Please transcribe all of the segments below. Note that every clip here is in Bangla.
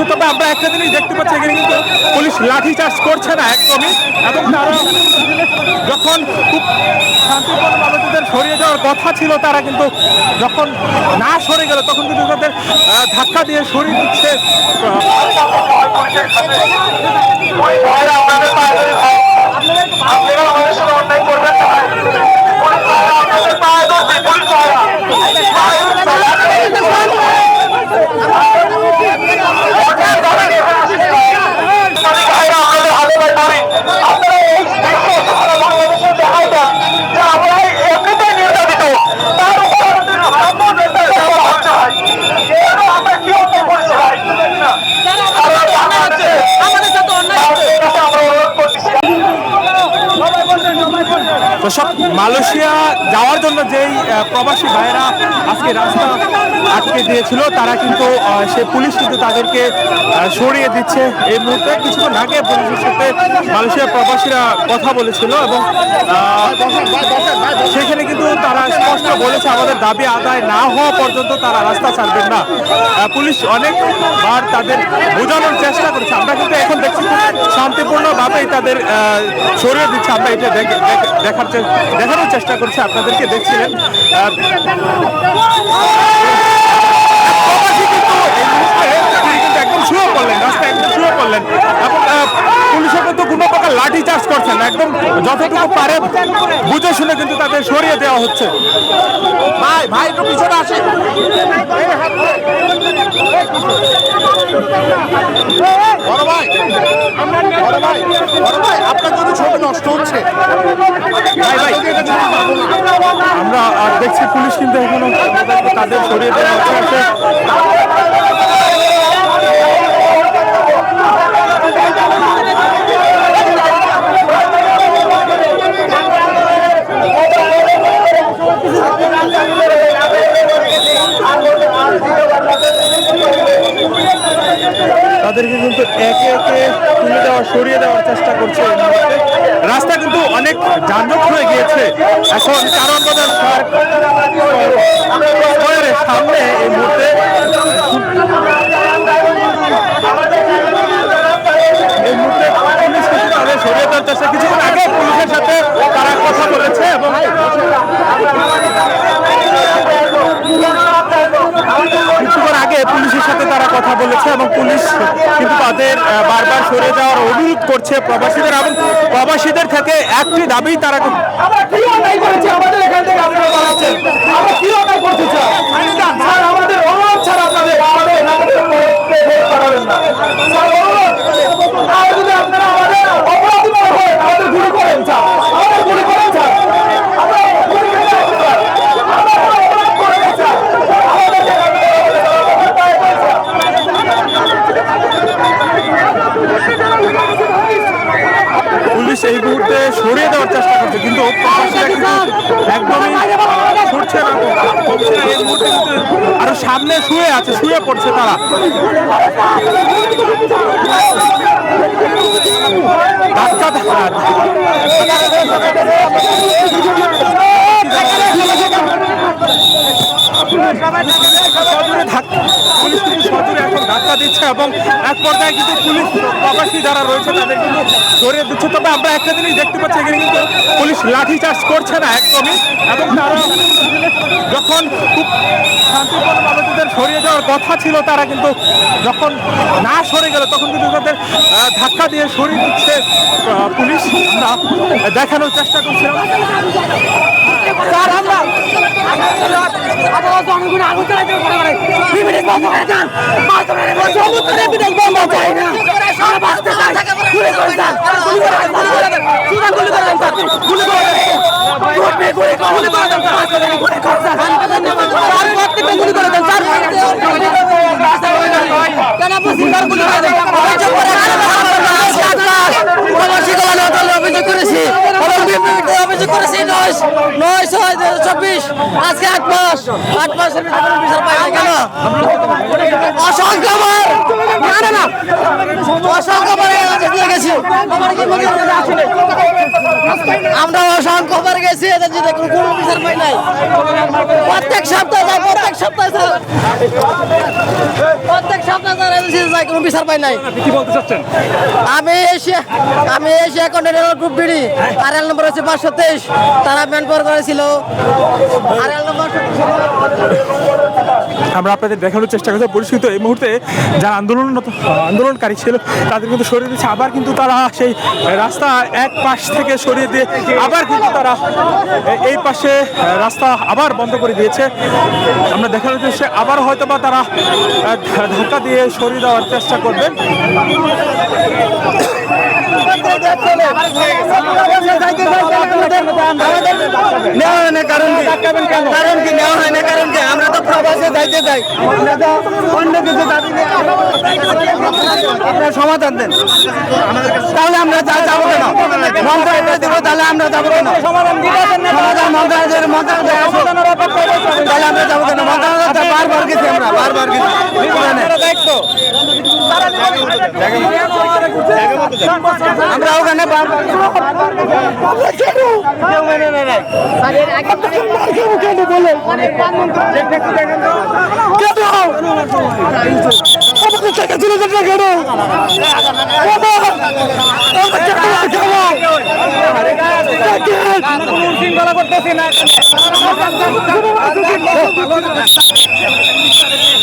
দিচ্ছে তবে আমরা একটা জিনিস দেখতে পাচ্ছি এখানে কিন্তু পুলিশ লাঠি চার্জ করছে না একদমই এবং তারা যখন খুব শান্তিপূর্ণভাবে তাদের সরিয়ে যাওয়ার কথা ছিল তারা কিন্তু যখন না সরে গেল তখন কিন্তু তাদের ধাক্কা দিয়ে সরিয়ে দিচ্ছে আপনারা আমাদের সাথে অন্যায় করবেন না পুলিশ ভাইরা আপনাদের পায়ে ধরছি পুলিশ ভাইরা ভাইরা আপনাদের হাতে পায়ে ধরি আপনারা এই বিশ্ব সারা বাংলাদেশে দেখাই দেন যে আমরা এমনিতেই নির্যাতিত তার উপর আমাদের নেতা দেওয়া হচ্ছে ভাই এর আমরা কি অন্যায় করেছি ভাই সারা বাংলাদেশে আমাদের সাথে অন্যায় আমাদের কাছে আমরা অনুরোধ করতেছি সব মালয়েশিয়া যাওয়ার জন্য যেই প্রবাসী ভাইয়েরা আজকে রাস্তা আটকে দিয়েছিল, তারা কিন্তু সে পুলিশ কিন্তু তাদেরকে সরিয়ে দিচ্ছে। এই মুহূর্তে কিছুক্ষণ আগে পুলিশের সাথে মালয়েশিয়া প্রবাসীরা কথা বলেছিল এবং সেখানে কিন্তু তারা স্পষ্ট বলেছে, আমাদের দাবি আদায় না হওয়া পর্যন্ত তারা রাস্তা ছাড়বেন না। পুলিশ অনেকবার তাদের বোঝানোর চেষ্টা করেছে। আমরা কিন্তু এখন দেখছি, শান্তিপূর্ণভাবেই তাদের সরিয়ে দিচ্ছে। আমরা এটা দেখে- দেখে- দেখার চে- দেখানোর চেষ্টা করছি, আপনাদেরকে দেখছিলেন। একদম শুয়ে পড়লেন রাস্তায় একদম শুয়ে পড়লেন এবং পুলিশের মধ্যে কোনো করছেন একদম যতটুকু পারে বুঝে শুনে কিন্তু তাদের সরিয়ে দেওয়া হচ্ছে। ভাই ভাই একটু পিছনে আসে বড় ভাই বড় ভাই বড় ভাই আপনার জন্য ছবি নষ্ট হচ্ছে। ভাই ভাই আমরা আর দেখছি পুলিশ কিন্তু এখনও তাদের সরিয়ে দেওয়া হচ্ছে। তাদেরকে কিন্তু একে একে তুলে দেওয়া, সরিয়ে দেওয়ার চেষ্টা করছে রাস্তা কিন্তু অনেক যানজট হয়ে গিয়েছে। এখন কারণ বাজার সামনে এই মুহূর্তে সরিয়ে দেওয়ার চেষ্টা। কিছুক্ষণ পুলিশের সাথে তারা কথা বলেছে এবং কিছুক্ষণ আগে পুলিশের সাথে তারা কথা বলেছে এবং পুলিশ কিন্তু তাদের বারবার সরে যাওয়ার অনুরোধ করছে প্রবাসীদের এবং প্রবাসীদের থেকে একটি দাবি তারা আপনারা আমাদের অপরাধী মনে হয় আমাদের গুলি করেন স্যার আমরা গুলি খেতে আসছি, স্যার। আমরা কোনো অপরাধ করিনি, স্যার। আমাদেরকে উপায় করে, স্যার। পুলিশ এই মুহূর্তে সরিয়ে দেওয়ার চেষ্টা করছে কিন্তু প্রবাসীরা কিন্তু একদমই ছুটছে না কমছে না। এই মুহূর্তে কিন্তু আরও সামনে শুয়ে আছে, শুয়ে পড়ছে তারা। পুলিশ এখন ধাক্কা দিচ্ছে এবং এক পর্যায়ে পুলিশ যারা রয়েছে আমরা একটা দেখতে পাচ্ছি কিন্তু পুলিশ লাঠি করছে না একদমই। এবং তারা যখন খুব শান্তিপূর্ণভাবে তাদের সরিয়ে যাওয়ার কথা ছিল, তারা কিন্তু যখন না সরে গেল, তখন কিন্তু তাদের ধাক্কা দিয়ে সরিয়ে দিচ্ছে পুলিশ। আমরা দেখানোর চেষ্টা করছিলাম। আমরা আদালত অনেকগুলো আগুন চালাইতে পারে করে বিবিধ বন্ধ করে দেন মাছ ধরে সমস্ত বিবিধ বন্ধ চাই না আমরা বাঁচতে চাই গুলি করে দেন গুলি করে দেন গুলি করে দেন সুরা গুলি করে দেন স্যার গুলি করে দেন গুলি গুলি গুলি করে দেন স্যার গুলি করে দেন স্যার প্রত্যেকটা গুলি করে দেন স্যার কেন আপনি সিঙ্গার গুলি করে দেন অভিযোগ করে প্রবাসী দল অভিযোগ করেছি। অভিযোগ করেছি নয় নয় ছয় হাজার চব্বিশ। আজকে আট মাস মাসের ভিতরে বিচার পাই কেন? অসংখ্য আমার অসংখ্য বার গেছি এদের যদি কোনো কোনো বিচার পাই নাই। প্রত্যেক সপ্তাহে যায় প্রত্যেক সপ্তাহে প্রত্যেক সপ্তাহে যাই কোনো বিচার পাই নাই। আমি এশিয়া আমি এশিয়া কন্টেনার গ্রুপ বিডি। আর নম্বর হচ্ছে পাঁচশো তেইশ তারা ম্যান পাওয়ার করেছিল। নম্বর আমরা আপনাদের দেখানোর চেষ্টা করছি পুলিশ কিন্তু এই মুহূর্তে যারা আন্দোলন আন্দোলনকারী ছিল, তাদের কিন্তু সরিয়ে দিচ্ছে। আবার কিন্তু তারা সেই রাস্তা এক পাশ থেকে সরিয়ে দিয়ে আবার কিন্তু তারা এই পাশে রাস্তা আবার বন্ধ করে দিয়েছে। আমরা দেখানোর চেষ্টা আবার হয়তো বা তারা ধাক্কা দিয়ে সরিয়ে দেওয়ার চেষ্টা করবেন। নেওয়া কারণ কি নেওয়া হয় আমরা তো প্রবাসে যাইতে চাই অন্য কিছু সমাধান দেন তাহলে আমরা যাব কেন? মন্ত্রণালয় দেবো তাহলে আমরা যাব কেন? মন্ত্রণালয়ের মন্ত্রণালয় তাহলে আমরা যাব কেন? মন্ত্রণালয় বারবার গেছি আমরা, বারবার গেছি। আমরা ওখানে বারবার কেউ মেনে নেয় নাই।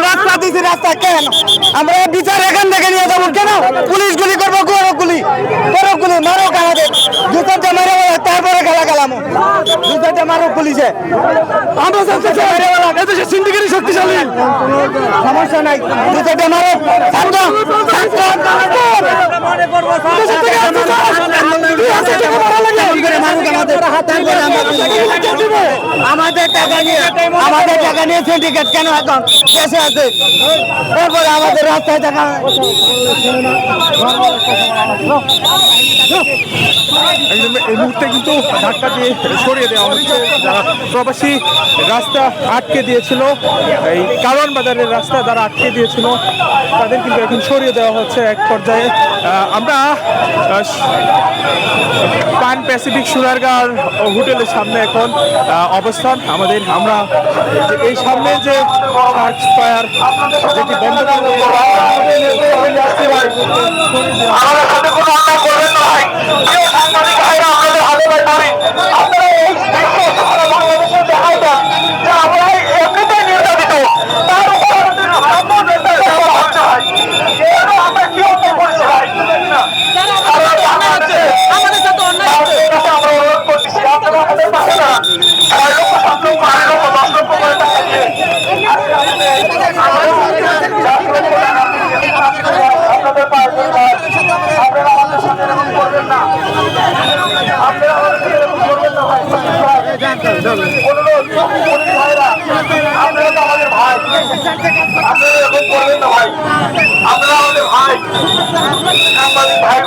রাস্তা রাস্তা কেন আমরা বিচার এখান থেকে নিয়ে যাব। কেন? পুলিশ গুলি করব করো গুলি করো গুলি মারো আমাদের জুতাতে মারো তারপরে খেলা খেলামো জুতাতে মারো পুলিশে আমরা জানতে চাই। এদেশে সিন্ডিকেটই শক্তিশালী। সমস্যা নাই। আমাদের টাকা নিয়ে আমাদের টাকা নিয়ে সিন্ডিকেট কেন এখন? দেশে আছে। তারপরে আমাদের রাস্তায় টাকা এই মুহূর্তে কিন্তু ধাক্কা দিয়ে সরিয়ে দেওয়া হচ্ছে। যারা প্রবাসী রাস্তা আটকে দিয়েছিল, এই কারণ বাজারের রাস্তা যারা আটকে দিয়েছিল। তাদের কিন্তু এখন সরিয়ে দেওয়া হচ্ছে এক পর্যায়ে। আমরা পান প্যাসিফিক সুরারগার হোটেলের সামনে এখন অবস্থান। আমাদের, আমরা এই সামনে যে আর্ট ফায়ার অন্যায় করবেন না ভাই কেউ সাংবাদিক ভাইরা আপনাদের হাতে ভাই ধরি আপনারা এই দৃশ্য সারা বাংলাদেশে দেখাই দেন যে আমরা এমনিতেই নির্যাতিত তার উপর আমাদের নেতা দেওয়া হচ্ছে ভাই এর আমরা কি অন্যায় করেছি ভাই আমরা জানা আছে আমাদের সাথে অন্যায় আমরা অনুরোধ করতেছি আপনারা আমাদের পাশে না ছয় লক্ষ সাত লক্ষ আট লক্ষ দশ লক্ষ করে টাকা দিয়ে আপনাদের পাশে ভাই আপনারা আমাদের সাথে এরকম করবেন না আপনারা আমাদের সাথে এরকম করবেন না ভাই অনুরোধ ভাইরা আপনারা তো আমাদের ভাই, আপনারা এরকম করবেন ভাই। আপনারা আমাদের ভাই সাংবাদিক ভাই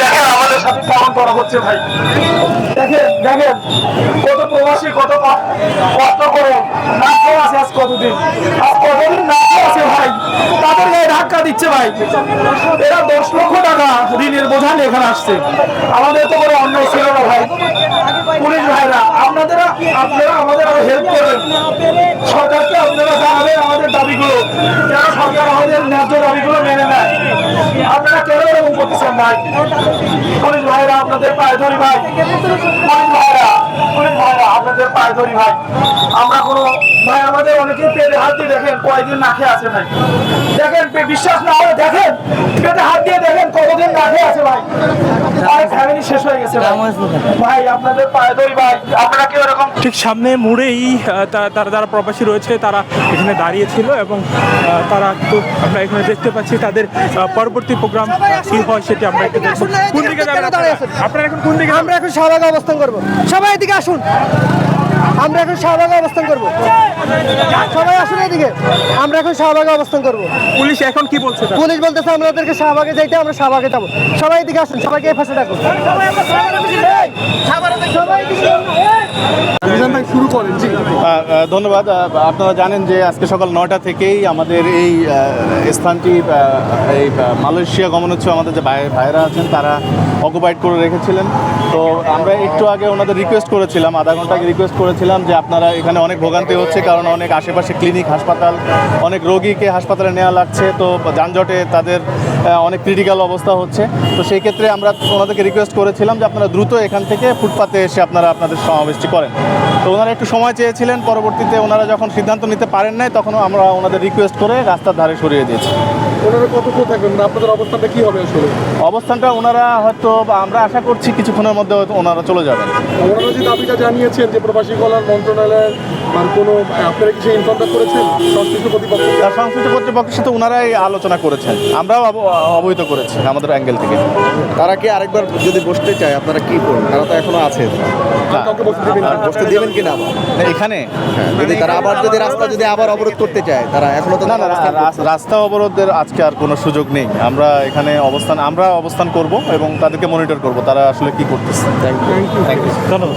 দেখেন, আমাদের সাথে কেমন করা হচ্ছে ভাই। দেখেন দেখেন, কত প্রবাসী, কত কষ্ট করে না আছে আজ কতদিন? আজ কতদিন না আছে ভাই? তাদের গায়ে ধাক্কা দিচ্ছে ভাই। এরা দশ লক্ষ টাকা ঋণের বোঝা নিয়ে এখানে আসছে। আমাদের তো কোনো অন্যায় ছিল না ভাই। পুলিশ ভাইরা আপনারা আপনারা আমাদের হেল্প করবেন। সরকারকে আপনারা জানাবেন আমাদের দাবিগুলো। যেন সরকার আমাদের ন্যায্য দাবিগুলো মেনে নেয়। আপনারা কেন এরকম করতেছেন ভাই? পুলিশ ভাইরা আপনাদের পায়ে ধরি ভাই। পুলিশ ভাইরা পুলিশ ভাইরা আপনাদের পায়ে ধরি ভাই। আমরা কোনো ভাই আমাদের অনেকেই পেটে হাত দিয়ে দেখেন কয়দিন না খেয়ে আছে ভাই। দেখেন বিশ্বাস না হলে দেখেন পেটে হাত দিয়ে দেখেন কতদিন না খেয়ে আছে ভাই। শেষ হয়ে গেছে ভাই। ভাই আপনাদের পায়ে ধরি ভাই আপনারা কি ওরকম? ঠিক সামনে মুড়েই তারা যারা প্রবাসী রয়েছে তারা এখানে দাঁড়িয়ে ছিল এবং তারা তো আমরা এখানে দেখতে পাচ্ছি তাদের পরবর্তী প্রোগ্রাম কি হয় সেটি আমরা একটু দেখব। কোন দিকে যাবেন আপনারা? আপনারা এখন কোন দিকে আমরা এখন শাহবাগে অবস্থান করব। সবাই এদিকে আসুন। আমরা এখন শাহবাগে অবস্থান করব। সবাই আসুন এদিকে। আমরা এখন শাহবাগে অবস্থান করব। পুলিশ এখন কি বলছে পুলিশ বলতেছে আমাদেরকে শাহবাগে যাইতে আমরা শাহবাগে যাব। সবাই এদিকে আসুন সবাইকে এই পাশে ডাকুন। ধন্যবাদ। আপনারা জানেন যে আজকে সকাল নটা থেকেই আমাদের এই স্থানটি এই মালয়েশিয়া গমন হচ্ছে আমাদের যে ভাই ভাইরা আছেন তারা অকুপাইড করে রেখেছিলেন। তো আমরা একটু আগে ওনাদের রিকোয়েস্ট করেছিলাম আধা ঘণ্টা আগে রিকোয়েস্ট করেছিলাম যে আপনারা এখানে অনেক ভোগান্তি হচ্ছে কারণ অনেক আশেপাশে ক্লিনিক হাসপাতাল, অনেক রোগীকে হাসপাতালে নেওয়া লাগছে, তো যানজটে তাদের অনেক ক্রিটিক্যাল অবস্থা হচ্ছে। তো সেই ক্ষেত্রে আমরা ওনাদেরকে রিকোয়েস্ট করেছিলাম যে আপনারা দ্রুত এখান থেকে ফুটপাতে এসে আপনারা আপনাদের সমাবেশটি করেন। তো ওনারা একটু সময় চেয়েছিলেন, পরবর্তীতে ওনারা যখন সিদ্ধান্ত নিতে পারেন নাই, তখন আমরা ওনাদের রিকোয়েস্ট করে রাস্তার ধারে সরিয়ে দিয়েছি। ওনারা কতক্ষণ থাকবেন? আপনাদের অবস্থানটা কী হবে আসলে? অবস্থানটা ওনারা হয়তো বা আমরা আশা করছি কিছুক্ষণের মধ্যে হয়তো ওনারা চলে যাবেন। ওনারা যে দাবিটা জানিয়েছেন যে প্রবাসী কল্যাণ মন্ত্রণালয়ের মানে কোনো আপনারা কি সেই ইনফর্মটা করেছেন? সংশ্লিষ্ট কর্তৃপক্ষ? তার সংশ্লিষ্ট কর্তৃপক্ষের সাথে ওনারাই আলোচনা করেছেন। আমরাও অব- অবহিত করেছি আমাদের অ্যাঙ্গেল থেকে। তারা কি আরেকবার যদি বসতে চায় আপনারা কি করবেন তারা তো এখনও আছে। বসতে দেবেন না? কিনা আবার এখানে যদি তারা আবার যদি রাস্তা যদি আবার অবরোধ করতে চায় তারা এখনও তো না রাস্তা অবরোধের আজকে আর কোনো সুযোগ নেই। আমরা এখানে অবস্থান আমরা অবস্থান করব এবং তাদেরকে মনিটর করব তারা আসলে কি করতেছে। থ্যাংক ইউ থ্যাংক ইউ ধন্যবাদ।